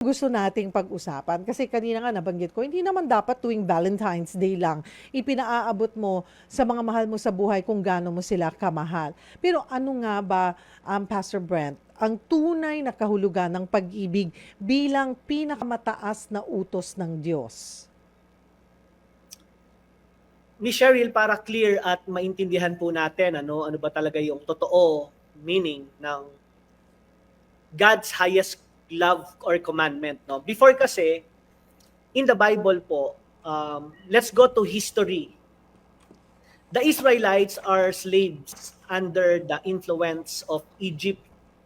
gusto nating pag-usapan. Kasi kanina nga nabanggit ko, hindi naman dapat tuwing Valentine's Day lang ipinaaabot mo sa mga mahal mo sa buhay kung gaano mo sila kamahal. Pero ano nga ba, um, Pastor Brent, ang tunay na kahulugan ng pag-ibig bilang pinakamataas na utos ng Diyos? Miss Cheryl, para clear at maintindihan po natin ano, ano ba talaga yung totoo meaning ng God's highest love or commandment. No? Before kasi, in the Bible po, um, let's go to history. The Israelites are slaves under the influence of Egypt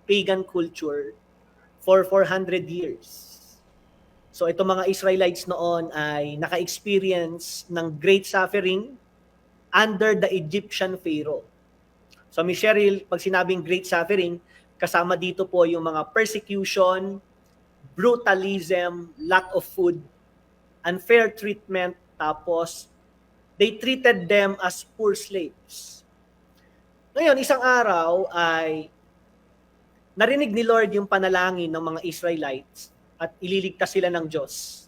pagan culture for 400 years. So itong mga Israelites noon ay naka-experience ng great suffering under the Egyptian Pharaoh. So Miss Cheryl, pag sinabing great suffering, kasama dito po yung mga persecution, brutalism, lack of food, unfair treatment, tapos they treated them as poor slaves. Ngayon, isang araw ay narinig ni Lord yung panalangin ng mga Israelites at ililigtas sila ng Diyos.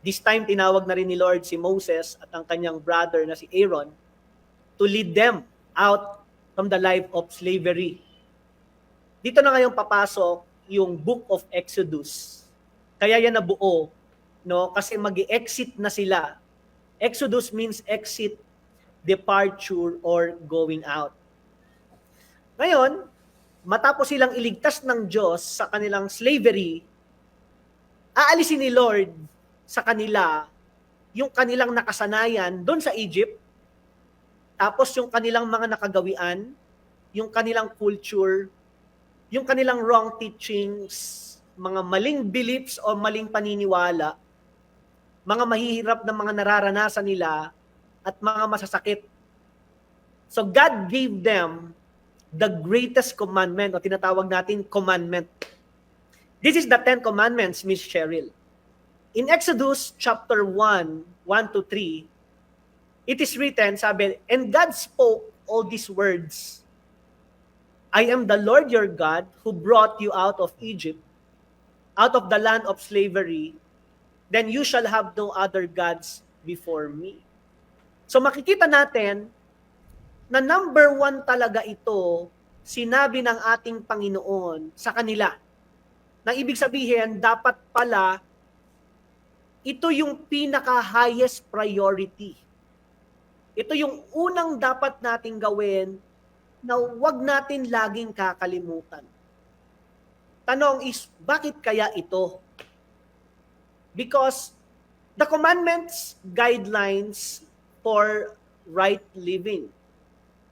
This time, tinawag na rin ni Lord si Moses at ang kanyang brother na si Aaron to lead them out from the life of slavery. Dito na ngayon papasok yung book of Exodus. Kaya yan nabuo, no? Kasi mag exit na sila. Exodus means exit, departure, or going out. Ngayon, matapos silang iligtas ng Diyos sa kanilang slavery, aalisin ni Lord sa kanila yung kanilang nakasanayan doon sa Egypt, tapos yung kanilang mga nakagawian, yung kanilang culture, yung kanilang wrong teachings, mga maling beliefs o maling paniniwala, mga mahihirap na mga nararanasan nila, at mga masasakit. So God gave them the greatest commandment o tinatawag natin commandment. This is the Ten Commandments, Miss Cheryl. In Exodus chapter 1, 1 to 3, it is written, sabi, And God spoke all these words I am the Lord your God who brought you out of Egypt, out of the land of slavery. Then you shall have no other gods before me. So makikita natin na number one talaga ito, sinabi ng ating Panginoon sa kanila. Nang ibig sabihin, dapat pala, ito yung pinaka-highest priority. Ito yung unang dapat nating gawin na wag natin laging kakalimutan. Tanong is, bakit kaya ito? Because the commandments, guidelines for right living.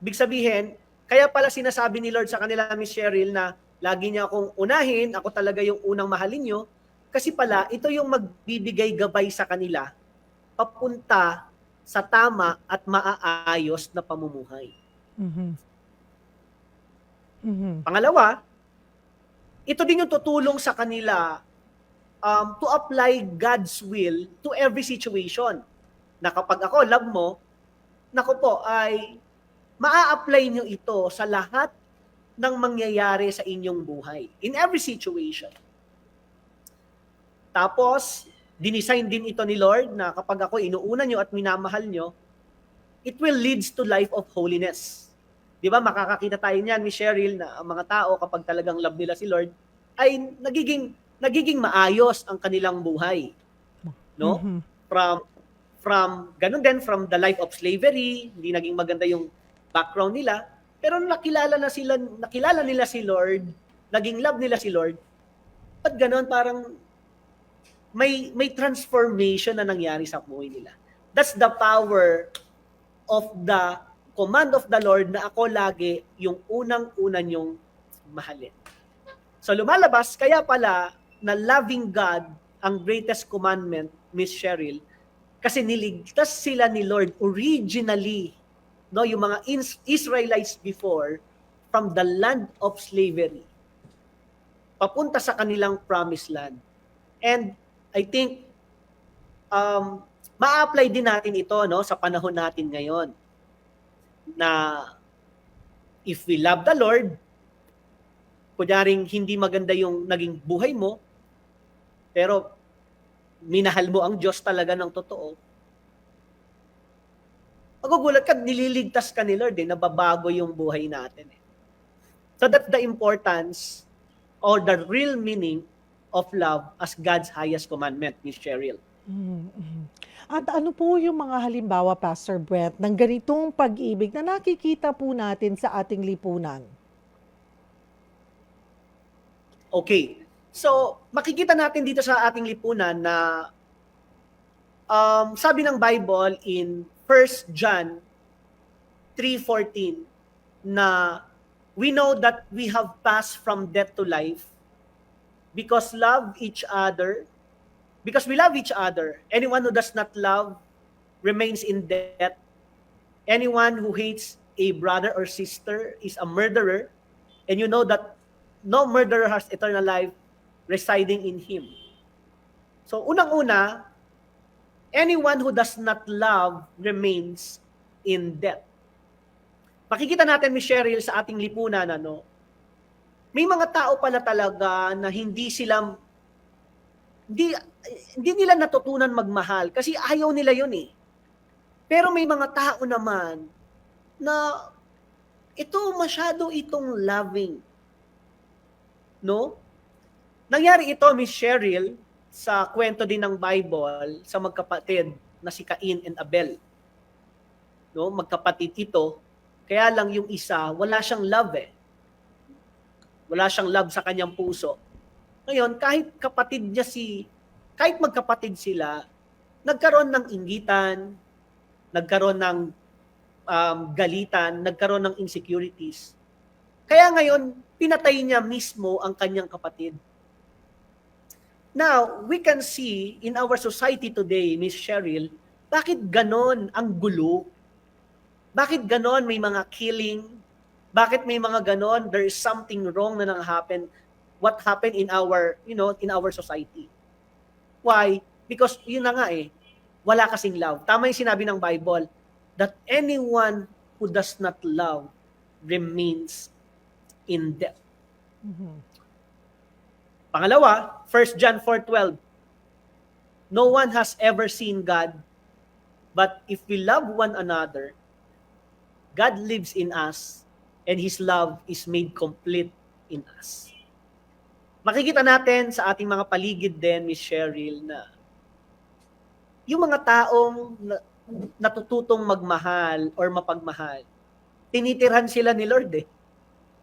Big sabihin, kaya pala sinasabi ni Lord sa kanila, Miss Cheryl, na lagi niya akong unahin, ako talaga yung unang mahalin nyo, kasi pala, ito yung magbibigay gabay sa kanila papunta sa tama at maaayos na pamumuhay. Mhm. Mhm. Pangalawa, ito din yung tutulong sa kanila um, to apply God's will to every situation. Na kapag ako, love mo, nako po, ay maa-apply nyo ito sa lahat ng mangyayari sa inyong buhay. In every situation. Tapos, dinisign din ito ni Lord na kapag ako inuuna nyo at minamahal nyo, it will leads to life of holiness. Di ba, makakakita tayo niyan, Miss Cheryl, na ang mga tao kapag talagang love nila si Lord, ay nagiging nagiging maayos ang kanilang buhay. No? Mhm. From from ganun din from the life of slavery, hindi naging maganda yung background nila, pero nakilala na sila, nakilala nila si Lord, naging love nila si Lord. At ganun parang may may transformation na nangyari sa buhay nila. That's the power of the command of the Lord na ako lagi yung unang-una niyong mahalin. So lumalabas, kaya pala na loving God ang greatest commandment, Miss Cheryl, kasi niligtas sila ni Lord originally, no, yung mga Is- Israelites before from the land of slavery papunta sa kanilang promised land. And I think um ma-apply din natin ito no sa panahon natin ngayon na if we love the Lord, kunyaring hindi maganda yung naging buhay mo, pero minahal mo ang Diyos talaga ng totoo, magugulat ka, nililigtas ka ni Lord, eh, nababago yung buhay natin. Eh. So that's the importance or the real meaning of love as God's highest commandment, Miss Cheryl. Mm, mm. At ano po yung mga halimbawa, Pastor Brent, ng ganitong pag-ibig na nakikita po natin sa ating lipunan? Okay. So, makikita natin dito sa ating lipunan na um, sabi ng Bible in 1 John 3.14 na we know that we have passed from death to life because love each other because we love each other anyone who does not love remains in death anyone who hates a brother or sister is a murderer and you know that no murderer has eternal life residing in him. So unang-una, anyone who does not love remains in death. Makikita natin, Miss Cheryl, sa ating lipunan, ano, may mga tao pala talaga na hindi sila, hindi, hindi nila natutunan magmahal kasi ayaw nila yun eh. Pero may mga tao naman na ito masyado itong loving. No? Nangyari ito, Miss Cheryl, sa kwento din ng Bible sa magkapatid na si Cain and Abel. No, magkapatid ito. Kaya lang yung isa, wala siyang love eh. Wala siyang love sa kanyang puso. Ngayon, kahit kapatid niya si, kahit magkapatid sila, nagkaroon ng inggitan, nagkaroon ng um, galitan, nagkaroon ng insecurities. Kaya ngayon, pinatay niya mismo ang kanyang kapatid. Now, we can see in our society today, Miss Cheryl, bakit ganon ang gulo? Bakit ganon may mga killing? Bakit may mga ganon? There is something wrong na nang happen. What happened in our, you know, in our society? Why? Because yun na nga eh, wala kasing love. Tama yung sinabi ng Bible that anyone who does not love remains in death. Mhm. Pangalawa, 1 John 4:12. No one has ever seen God, but if we love one another, God lives in us and his love is made complete in us. Makikita natin sa ating mga paligid din, Miss Cheryl, na yung mga taong na- natututong magmahal or mapagmahal, tinitirhan sila ni Lord eh.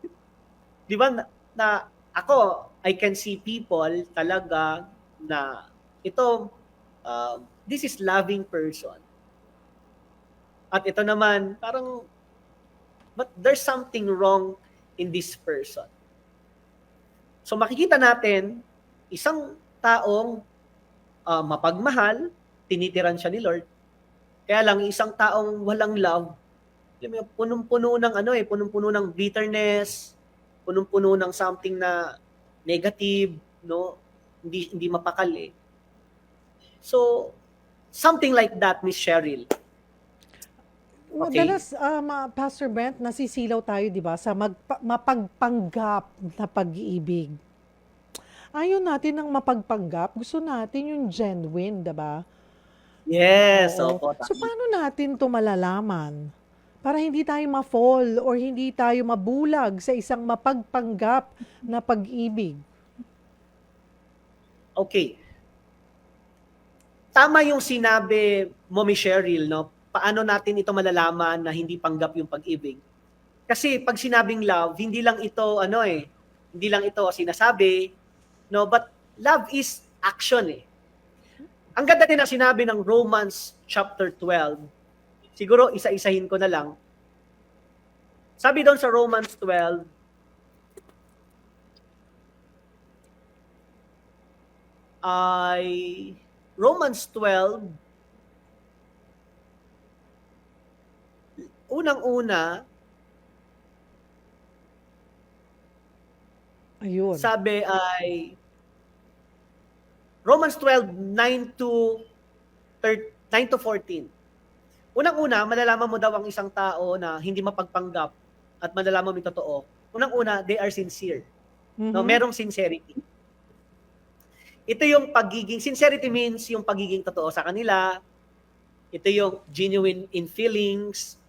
Di ba na, na ako, I can see people talaga na ito, uh, this is loving person. At ito naman, parang, but there's something wrong in this person. So makikita natin, isang taong uh, mapagmahal, tinitiran siya ni Lord. Kaya lang, isang taong walang love, punong-puno ng ano eh, punong-puno ng bitterness, punong-puno ng something na negative, no? Hindi hindi mapakali. So, something like that, Miss Cheryl. Okay. Madalas, ah, Pastor Brent, nasisilaw tayo, di ba, sa magpa- mapagpanggap na pag-ibig. Ayaw natin ng mapagpanggap. Gusto natin yung genuine, di ba? Yes, Oo. opo. So, paano natin to malalaman? Para hindi tayo ma-fall or hindi tayo mabulag sa isang mapagpanggap na pag-ibig. Okay. Tama yung sinabi mo, Miss Cheryl, no? Paano natin ito malalaman na hindi panggap yung pag-ibig? Kasi pag sinabing love, hindi lang ito ano eh, hindi lang ito sinasabi, no, but love is action eh. Ang ganda din na sinabi ng Romans chapter 12. Siguro isa-isahin ko na lang. Sabi doon sa Romans 12, ay Romans 12 unang-una Ayun. sabi ay Romans 12 9 to 13, 9 to 14 unang-una malalaman mo daw ang isang tao na hindi mapagpanggap at malalaman mo yung totoo unang-una they are sincere no Mhm. merong sincerity ito yung pagiging, sincerity means yung pagiging totoo sa kanila. Ito yung genuine in feelings,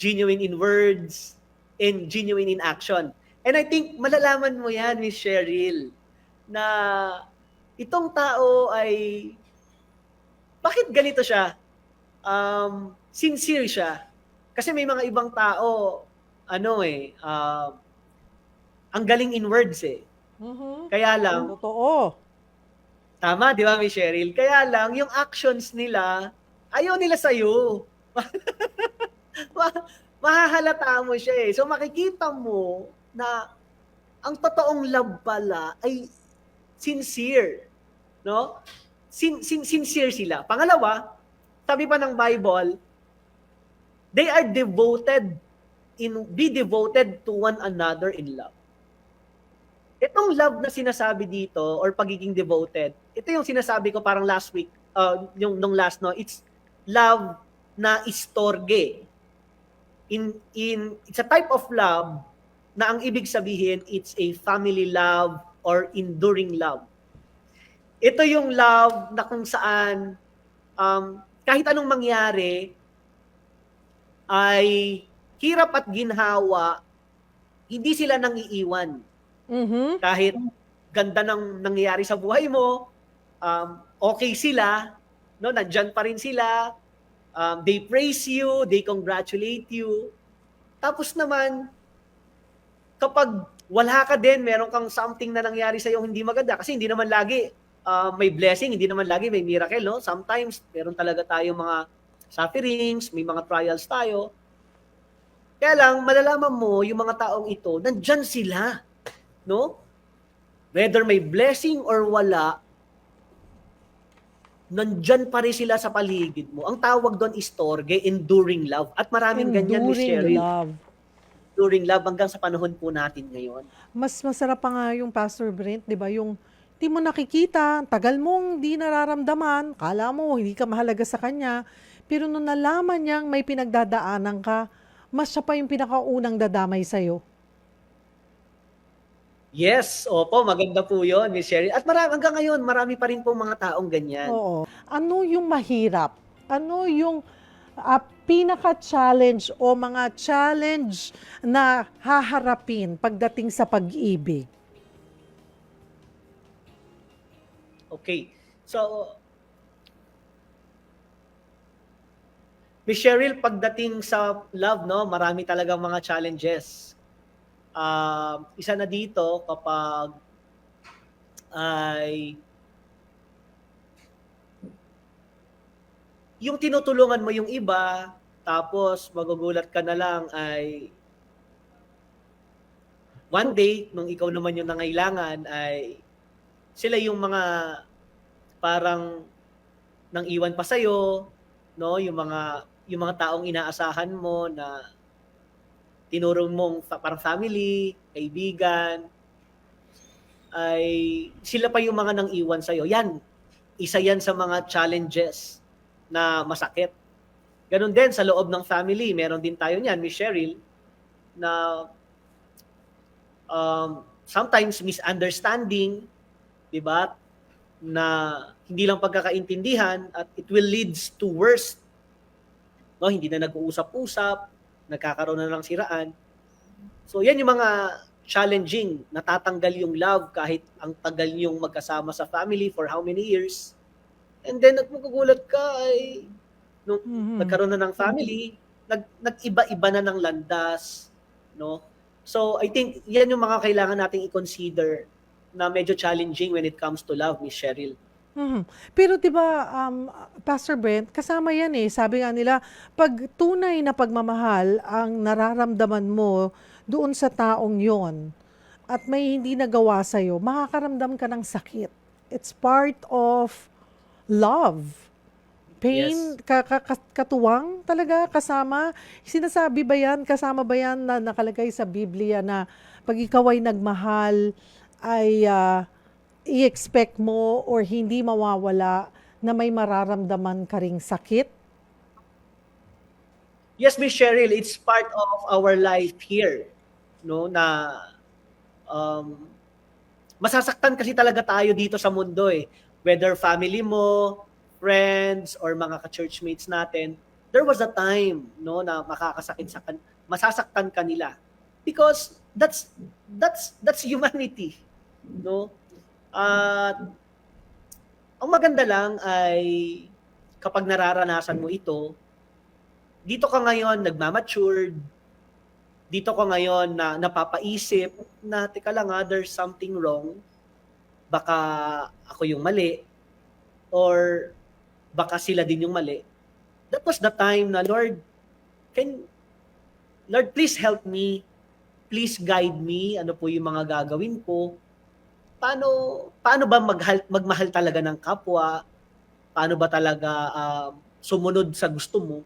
genuine in words, and genuine in action. And I think malalaman mo yan, Miss Cheryl, na itong tao ay, bakit ganito siya? Um, sincere siya. Kasi may mga ibang tao, ano eh, uh, ang galing in words eh. Mhm. Kaya lang, Totoo. Tama, di ba, Miss Cheryl? Kaya lang, yung actions nila, ayaw nila sa'yo. Ma- mahahalata mo siya eh. So makikita mo na ang totoong love pala ay sincere. No? Sin, sin, sincere sila. Pangalawa, sabi pa ng Bible, they are devoted in be devoted to one another in love. Itong love na sinasabi dito or pagiging devoted, ito yung sinasabi ko parang last week, uh, yung nung last no, it's love na istorge. In in it's a type of love na ang ibig sabihin it's a family love or enduring love. Ito yung love na kung saan um, kahit anong mangyari ay hirap at ginhawa, hindi sila nang iiwan Mhm. kahit ganda ng nangyayari sa buhay mo, um, okay sila, no, nandyan pa rin sila, um, they praise you, they congratulate you. Tapos naman, kapag wala ka din, meron kang something na nangyari sa'yo hindi maganda, kasi hindi naman lagi uh, may blessing, hindi naman lagi may miracle, no? Sometimes, meron talaga tayong mga sufferings, may mga trials tayo. Kaya lang, malalaman mo, yung mga taong ito, nandyan sila no? Whether may blessing or wala, nandyan pa rin sila sa paligid mo. Ang tawag doon is torge, enduring love. At maraming ganyan, Miss Enduring Cheryl. love. Enduring love hanggang sa panahon po natin ngayon. Mas masarap pa nga yung Pastor Brent, di ba? Yung di mo nakikita, tagal mong di nararamdaman, kala mo hindi ka mahalaga sa kanya, pero nung nalaman niyang may pinagdadaanan ka, mas siya pa yung pinakaunang dadamay sa'yo. Yes, opo, maganda po yun, Miss Cheryl. At marami, hanggang ngayon, marami pa rin po mga taong ganyan. Oo. Ano yung mahirap? Ano yung ah, pinaka-challenge o mga challenge na haharapin pagdating sa pag-ibig? Okay. So, Miss Cheryl, pagdating sa love, no, marami talagang mga challenges. Uh, isa na dito kapag ay yung tinutulungan mo yung iba, tapos magugulat ka na lang ay one day, nung ikaw naman yung nangailangan, ay sila yung mga parang nang iwan pa sa'yo, no? Yung mga yung mga taong inaasahan mo na tinuro mong parang family, kaibigan, ay sila pa yung mga nang iwan sa'yo. Yan, isa yan sa mga challenges na masakit. Ganon din sa loob ng family, meron din tayo niyan, Miss Cheryl, na um, sometimes misunderstanding, di ba? Na hindi lang pagkakaintindihan at it will leads to worse. No, hindi na nag-uusap-usap, nagkakaroon na ng siraan. So yan yung mga challenging, natatanggal yung love kahit ang tagal yung magkasama sa family for how many years. And then nagmugugulat ka ay nung Mhm. nagkaroon na ng family, nag nag-iba-iba na ng landas, no? So I think yan yung mga kailangan nating i-consider na medyo challenging when it comes to love, Miss Cheryl. Mhm. Pero 'di ba um, Pastor Brent, kasama 'yan eh. Sabi nga nila, pag tunay na pagmamahal ang nararamdaman mo doon sa taong 'yon at may hindi nagawa sa iyo, makakaramdam ka ng sakit. It's part of love. Pain, ka, ka- ka- katuwang talaga kasama. Sinasabi ba yan, kasama ba yan na nakalagay sa Biblia na pag ikaw ay nagmahal, ay ah, i-expect mo or hindi mawawala na may mararamdaman ka ring sakit? Yes, Miss Cheryl, it's part of our life here, no, na um, masasaktan kasi talaga tayo dito sa mundo eh. Whether family mo, friends, or mga ka-churchmates natin, there was a time no na makakasakit sa kan masasaktan kanila because that's that's that's humanity no at ang maganda lang ay kapag nararanasan mo ito dito ka ngayon nagmamatured dito ka ngayon na napapaisip na teka lang ha, there's something wrong. Baka ako yung mali or baka sila din yung mali. That was the time na Lord can Lord please help me. Please guide me. Ano po yung mga gagawin ko paano paano ba maghal, magmahal talaga ng kapwa? Paano ba talaga um, sumunod sa gusto mo?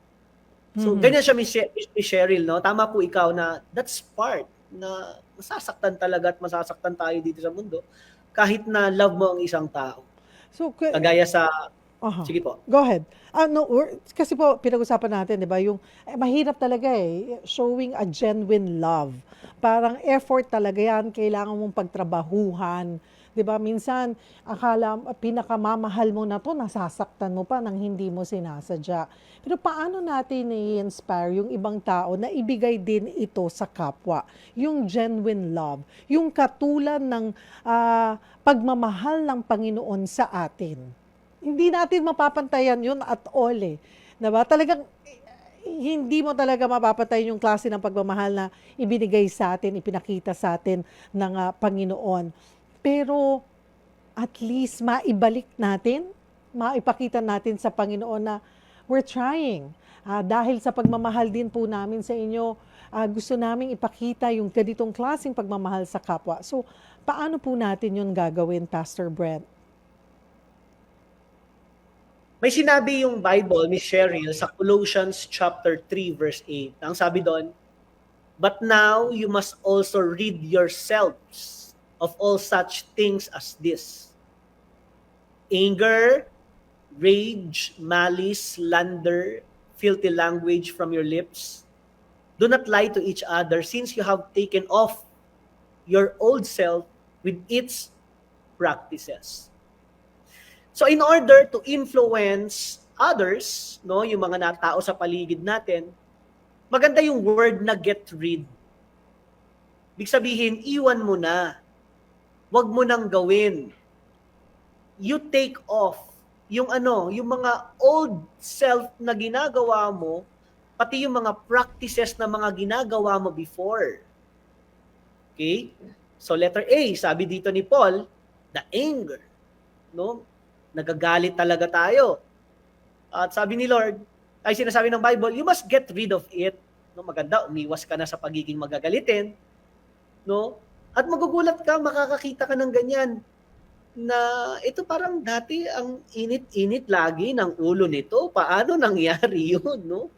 So Mhm. ganyan siya Miss Cheryl no? Tama po ikaw na that's part na masasaktan talaga at masasaktan tayo dito sa mundo kahit na love mo ang isang tao. So, kagaya sa aha. sige po Go ahead. Ah, no, or- kasi po, pinag-usapan natin, di ba, yung, eh, mahirap talaga eh, showing a genuine love. Parang effort talaga yan, kailangan mong pagtrabahuhan. Di ba, minsan, akala, pinakamamahal mo na to, nasasaktan mo pa nang hindi mo sinasadya. Pero paano natin i-inspire yung ibang tao na ibigay din ito sa kapwa? Yung genuine love, yung katulad ng ah, pagmamahal ng Panginoon sa atin hindi natin mapapantayan yun at all eh. Diba? Talagang hindi mo talaga mapapantayan yung klase ng pagmamahal na ibinigay sa atin, ipinakita sa atin ng ah, Panginoon. Pero at least maibalik natin, maipakita natin sa Panginoon na we're trying. Ah, dahil sa pagmamahal din po namin sa inyo, ah, gusto namin ipakita yung ganitong klaseng pagmamahal sa kapwa. So, paano po natin yun gagawin, Pastor Brent? May sinabi yung Bible, Miss Cheryl, sa Colossians chapter 3 verse 8. Ang sabi doon, But now you must also rid yourselves of all such things as this. Anger, rage, malice, slander, filthy language from your lips. Do not lie to each other since you have taken off your old self with its practices. So in order to influence others, no, yung mga na- tao sa paligid natin, maganda yung word na get rid. Ibig sabihin, iwan mo na. Huwag mo nang gawin. You take off yung ano, yung mga old self na ginagawa mo, pati yung mga practices na mga ginagawa mo before. Okay? So letter A, sabi dito ni Paul, the anger. No? Nagagalit talaga tayo. At sabi ni Lord, ay sinasabi ng Bible, you must get rid of it. No, maganda, umiwas ka na sa pagiging magagalitin. No? At magugulat ka, makakakita ka ng ganyan na ito parang dati ang init-init lagi ng ulo nito. Paano nangyari yun, no?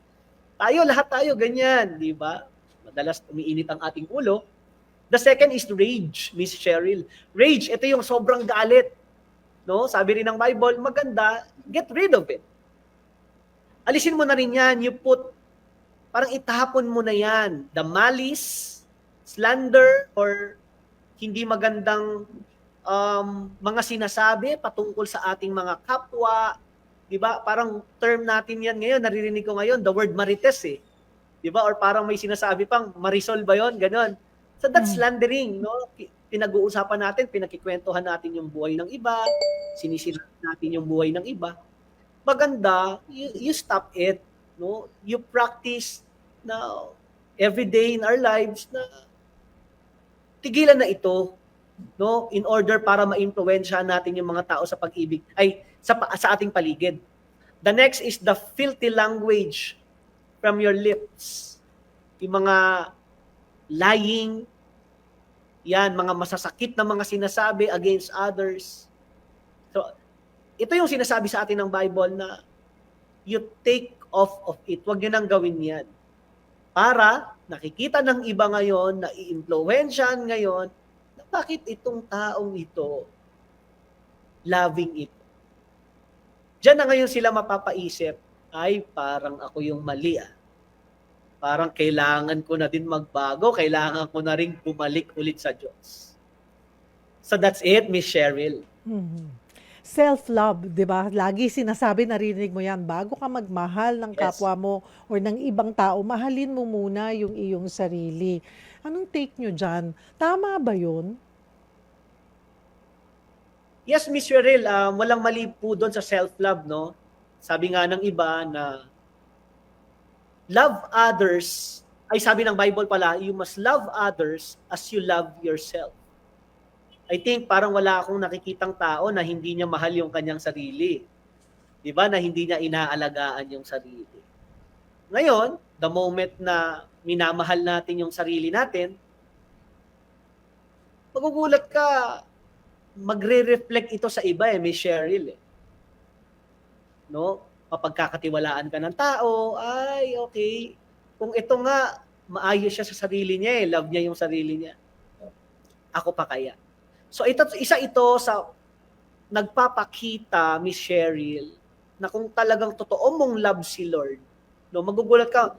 Tayo, lahat tayo ganyan, di ba? Madalas umiinit ang ating ulo. The second is rage, Miss Cheryl. Rage, ito yung sobrang galit no? Sabi rin ng Bible, maganda, get rid of it. Alisin mo na rin yan, you put, parang itapon mo na yan, the malice, slander, or hindi magandang um, mga sinasabi patungkol sa ating mga kapwa, di ba? Parang term natin yan ngayon, naririnig ko ngayon, the word marites eh. Di ba? Or parang may sinasabi pang, marisol ba yon Ganon. So that's Mm. slandering, no? Pinag-uusapan natin, pinakikwentuhan natin yung buhay ng iba, sinisira natin yung buhay ng iba. Maganda, you, you stop it, no? You practice na every day in our lives na tigilan na ito, no? In order para ma-impluwensyahan natin yung mga tao sa pag-ibig ay sa sa ating paligid. The next is the filthy language from your lips. Yung mga lying, yan, mga masasakit na mga sinasabi against others. So, ito yung sinasabi sa atin ng Bible na you take off of it. Huwag nyo nang gawin yan. Para nakikita ng iba ngayon, na i-influensyahan ngayon, na bakit itong taong ito loving it. Diyan na ngayon sila mapapaisip, ay parang ako yung mali ah parang kailangan ko na din magbago, kailangan ko na rin bumalik ulit sa Diyos. So that's it, Miss Cheryl. Mhm. Self-love, 'di ba? Lagi sinasabi, narinig mo 'yan, bago ka magmahal ng Yes. kapwa mo or ng ibang tao, mahalin mo muna yung iyong sarili. Anong take nyo diyan? Tama ba 'yun? Yes, Miss Cheryl, um, walang mali po doon sa self-love, no? Sabi nga ng iba na love others, ay sabi ng Bible pala, you must love others as you love yourself. I think parang wala akong nakikitang tao na hindi niya mahal yung kanyang sarili. 'Di ba? Na hindi niya inaalagaan yung sarili. Ngayon, the moment na minamahal natin yung sarili natin, magugulat ka, magre-reflect ito sa iba eh, Miss Cheryl eh. No? Mapagkakatiwalaan ka ng tao, ay okay, kung ito nga, maayos siya sa sarili niya eh, love niya yung sarili niya. Ako pa kaya. So ito, isa ito sa nagpapakita, Miss Cheryl, na kung talagang totoo mong love si Lord, no, magugulat ka,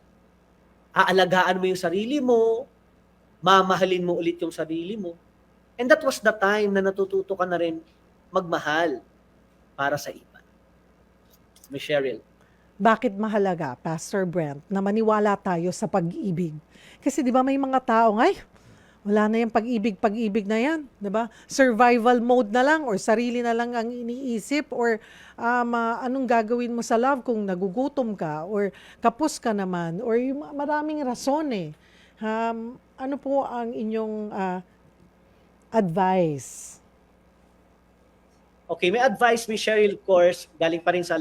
aalagaan mo yung sarili mo, mamahalin mo ulit yung sarili mo, And that was the time na natututo ka na rin magmahal para sa iba. Miss Cheryl. Bakit mahalaga, Pastor Brent, na maniwala tayo sa pag-ibig? Kasi 'di ba may mga tao, ay wala na yung pag-ibig, pag-ibig na yan, 'di ba? Survival mode na lang or sarili na lang ang iniisip or um, ah, anong gagawin mo sa love kung nagugutom ka or kapos ka naman or yung maraming rason eh. Um, ano po ang inyong ah, advice? Okay, may advice, Miss Cheryl, of course, galing pa rin sa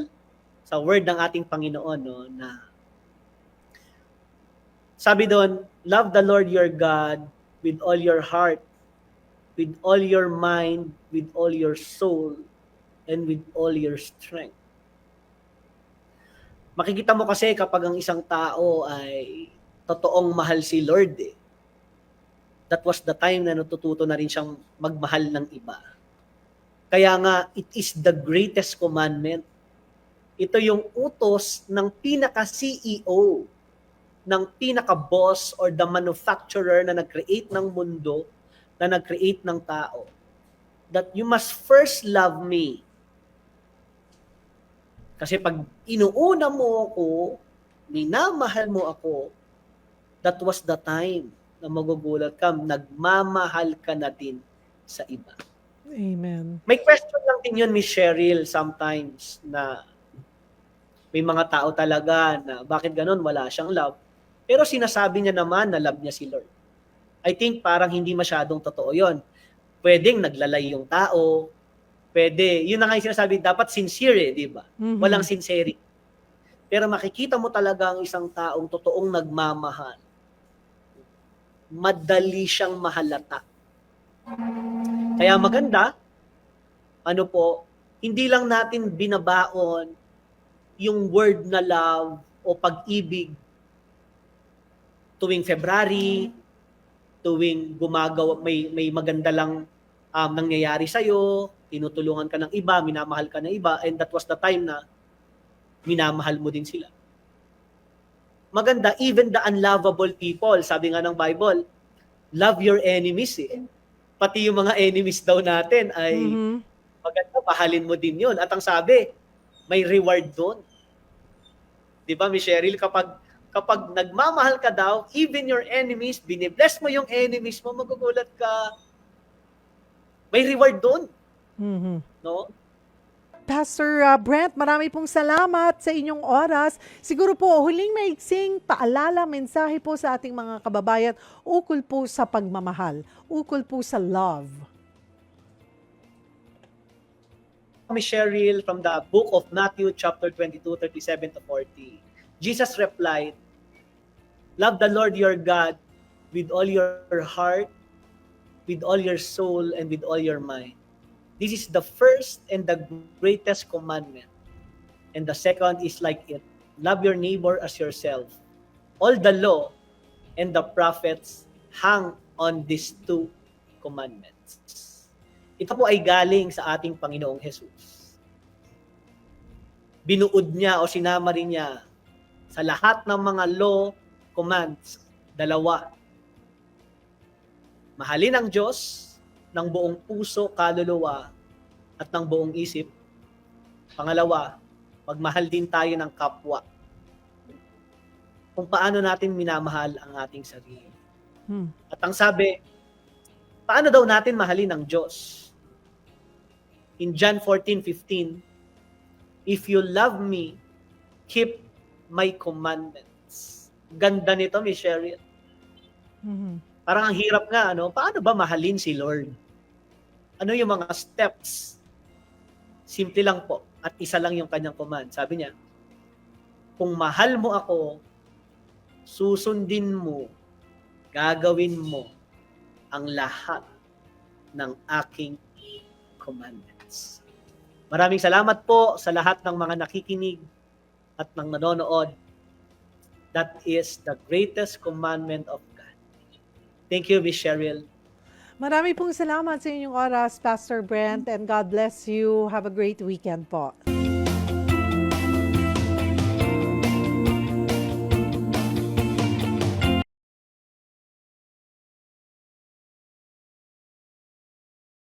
sa word ng ating Panginoon, no, na sabi doon, love the Lord your God with all your heart, with all your mind, with all your soul, and with all your strength. Makikita mo kasi kapag ang isang tao ay totoong mahal si Lord eh. That was the time na natututo na rin siyang magmahal ng iba. Kaya nga, it is the greatest commandment. Ito yung utos ng pinaka-CEO, ng pinaka-boss or the manufacturer na nag-create ng mundo, na nag-create ng tao. That you must first love me. Kasi pag inuuna mo ako, minamahal mo ako, that was the time na magugulat ka, nagmamahal ka na din sa iba. Amen. May question lang din yun, Miss Cheryl, sometimes na may mga tao talaga na bakit ganun, wala siyang love. Pero sinasabi niya naman na love niya si Lord. I think parang hindi masyadong totoo yon. Pwedeng naglalay yung tao, pwede, yun na nga yung sinasabi, dapat sincere eh, di ba? Mhm. Walang sincerity. Pero makikita mo talaga ang isang taong totoong nagmamahal. Madali siyang mahalata. Kaya maganda, ano po, hindi lang natin binabaon yung word na love o pag-ibig tuwing February, tuwing gumagawa, may, may maganda lang um, nangyayari sa'yo, tinutulungan ka ng iba, minamahal ka ng iba, and that was the time na minamahal mo din sila. Maganda, even the unlovable people, sabi nga ng Bible, love your enemies eh. Pati yung mga enemies daw natin ay Mhm. maganda, mahalin mo din yun. At ang sabi, may reward doon. Di ba, Miss Cheryl, kapag, kapag nagmamahal ka daw, even your enemies, binibless mo yung enemies mo, magugulat ka. May reward doon, Mhm. no? Pastor uh, Brent, marami pong salamat sa inyong oras. Siguro po, huling maiksing paalala, mensahe po sa ating mga kababayan, ukol po sa pagmamahal, ukol po sa love. Miss Cheryl, from the book of Matthew chapter 22, 37 to 40. Jesus replied, Love the Lord your God with all your heart, with all your soul, and with all your mind. This is the first and the greatest commandment. And the second is like it. Love your neighbor as yourself. All the law and the prophets hang on these two commandments. Ito po ay galing sa ating Panginoong Jesus. Binuod niya o sinama rin niya sa lahat ng mga law commands, dalawa. Mahalin ang Diyos ng buong puso, kaluluwa, at ng buong isip. Pangalawa, magmahal din tayo ng kapwa. Kung paano natin minamahal ang ating sarili. Hmm. At ang sabi, paano daw natin mahalin ang Diyos? In John 14:15, If you love me, keep my commandments. Ganda nito, Miss Cheryl. Mhm. Parang ang hirap nga, ano? Paano ba mahalin si Lord? Ano yung mga steps? Simple lang po. At isa lang yung kanyang command. Sabi niya, kung mahal mo ako, susundin mo, gagawin mo ang lahat ng aking commandments. Maraming salamat po sa lahat ng mga nakikinig at ng nanonood. That is the greatest commandment of God. Thank you, Miss Cheryl. Marami pong salamat sa inyong oras, Pastor Brent, and God bless you. Have a great weekend po.